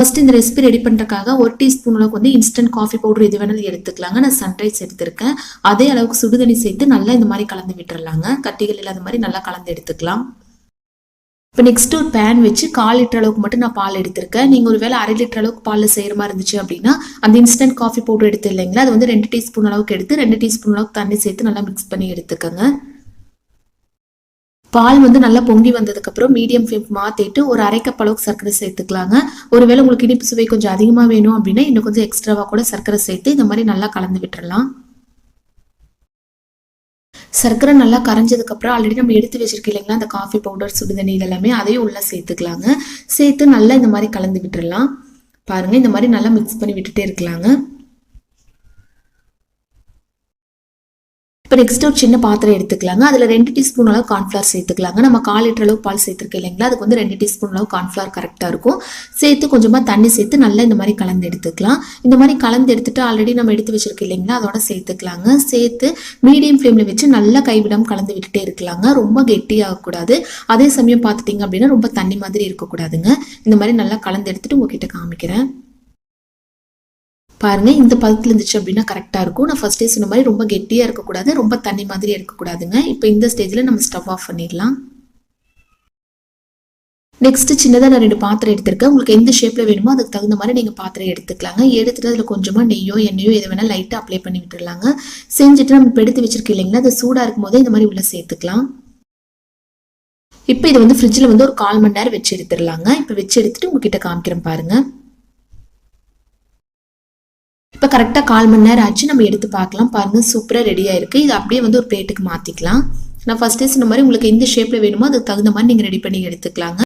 First இந்த recipe ready பண்ணுறதுக்காக ஒரு டீஸ்பூன் அளவுக்கு வந்து இன்ஸ்டன்ட் காஃபி பவுடர் எது வேணாலும் எடுத்துக்கலாங்க. நான் சன்ரைஸ் எடுத்திருக்கேன். அதே அளவுக்கு சுடுதண்ணி சேர்த்து நல்லா இந்த மாதிரி கலந்து விட்டுறலாங்க. கட்டிகள் இல்லாத மாதிரி நல்லா கலந்து எடுத்துக்கலாம். இப்போ நெக்ஸ்ட் ஒரு பேன் வச்சு கால் லிட்டர் அளவுக்கு மட்டும் நான் பால் எடுத்திருக்கேன். நீங்கள் ஒரு வேளை அரை லிட்டர் அளவுக்கு பாலில் செய்கிற மாதிரி இருந்துச்சு அப்படின்னா அந்த இன்ஸ்டன்ட் காஃபி பவுடர் எடுத்து இல்லைங்களா அது வந்து ரெண்டு டீஸ்பூன் அளவுக்கு எடுத்து ரெண்டு டீஸ்பூன் அளவுக்கு தண்ணி சேர்த்து நல்லா மிக்ஸ் பண்ணி எடுத்துக்கோங்க. பால் வந்து நல்லா பொங்கி வந்ததுக்கப்புறம் மீடியம் ஃப்ளேம் மாற்றிட்டு ஒரு அரை கப் அளவுக்கு சர்க்கரை சேர்த்துக்கலாங்க. ஒருவேளை உங்களுக்கு இனிப்பு சுவை கொஞ்சம் அதிகமாக வேணும் அப்படின்னா இன்னும் கொஞ்சம் எக்ஸ்ட்ராவாக கூட சர்க்கரை சேர்த்து இந்த மாதிரி நல்லா கலந்து விட்டுடலாம் சர்க்கரை நல்லா கரைஞ்சதுக்கப்புறம் ஆல்ரெடி நம்ம எடுத்து வச்சிருக்கோம் இல்லைங்களா அந்த காஃபி பவுடர் சுடுதண்ணி இதெல்லாமே அதையும் உள்ளே சேர்த்துக்கலாங்க. சேர்த்து நல்லா இந்த மாதிரி கலந்து விட்டுடலாம் பாருங்கள் இந்த மாதிரி நல்லா மிக்ஸ் பண்ணி விட்டுட்டே இருக்கலாங்க. இப்போ நெக்ஸ்ட் ஒரு சின்ன பாத்திரம் எடுத்துக்கலாங்க. அதில் ரெண்டு டீஸ்பூன் அளவு கார்ன்ஃப்ளவர் சேர்த்துக்கலாங்க. நம்ம கால் லிட்டர் அளவு பால் சேர்த்துருக்கோம் இல்லைங்களா? அதுக்கு வந்து ரெண்டு டீஸ்பூன் அளவு கார்ன்ஃப்ளவர் கரெக்டாக இருக்கும். சேர்த்து கொஞ்சமாக தண்ணி சேர்த்து நல்லா இந்த மாதிரி கலந்து எடுத்துக்கலாம். இந்த மாதிரி கலந்து எடுத்துட்டு ஆல்ரெடி நம்ம எடுத்து வச்சிருக்கோம் இல்லைங்களா? அதோட சேர்த்துக்கலாங்க. சேர்த்து மீடியம் ஃப்ளேமில் வச்சு நல்லா கைவிடாமல் கலந்து விட்டுட்டே இருக்கலாங்க. ரொம்ப கெட்டியாகக்கூடாது அதே சமயம் பார்த்துட்டிங்க அப்படின்னா ரொம்ப தண்ணி மாதிரி இருக்கக்கூடாதுங்க. இந்த மாதிரி நல்லா கலந்து எடுத்துட்டு உங்ககிட்ட காமிக்கிறேன். பாருங்கள் இந்த பதத்தில் இருந்துச்சு அப்படின்னா கரெக்டாக இருக்கும். நான் ஃபர்ஸ்டே சொன்ன மாதிரி ரொம்ப கெட்டியாக இருக்கக்கூடாது ரொம்ப தண்ணி மாதிரி இருக்கக்கூடாதுங்க. இப்போ இந்த ஸ்டேஜில் நம்ம ஸ்டவ் ஆஃப் பண்ணிடலாம். நெக்ஸ்ட்டு சின்னதாக நான் ரெண்டு பாத்திரம் எடுத்திருக்கேன். உங்களுக்கு எந்த ஷேப்பில் வேணுமோ அதுக்கு தகுந்த மாதிரி நீங்கள் பாத்திரம் எடுத்துக்கலாங்க. எடுத்துகிட்டு அதில் கொஞ்சமாக நெய்யோ எண்ணெயோ எது வேணால் லைட்டாக அப்ளை பண்ணி விட்டுருலாங்க செஞ்சுட்டு நம்ம இப்போ எடுத்து வச்சிருக்கோம் இல்லைங்களா அது சூடாக இருக்கும் போதே இந்த மாதிரி உள்ளே சேர்த்துக்கலாம். இப்போ இதை வந்து ஃப்ரிட்ஜில் வந்து ஒரு கால் மணி நேரம் வச்சு எடுத்துடலாங்க. இப்போ வச்சு எடுத்துட்டு உங்ககிட்ட காமிக்கிறேன் பாருங்கள் இப்போ கரெக்டாக கால் மணி நேரம் ஆச்சு. நம்ம எடுத்து பார்க்கலாம். பாருங்கள் சூப்பராக ரெடியாக இருக்குது இது அப்படியே வந்து ஒரு பிளேட்டுக்கு மாற்றிக்கலாம் நான் ஃபஸ்ட்டே சொன்ன மாதிரி உங்களுக்கு எந்த ஷேப்பில் வேணுமோ அதுக்கு தகுந்த மாதிரி நீங்கள் ரெடி பண்ணி எடுத்துக்கலாங்க.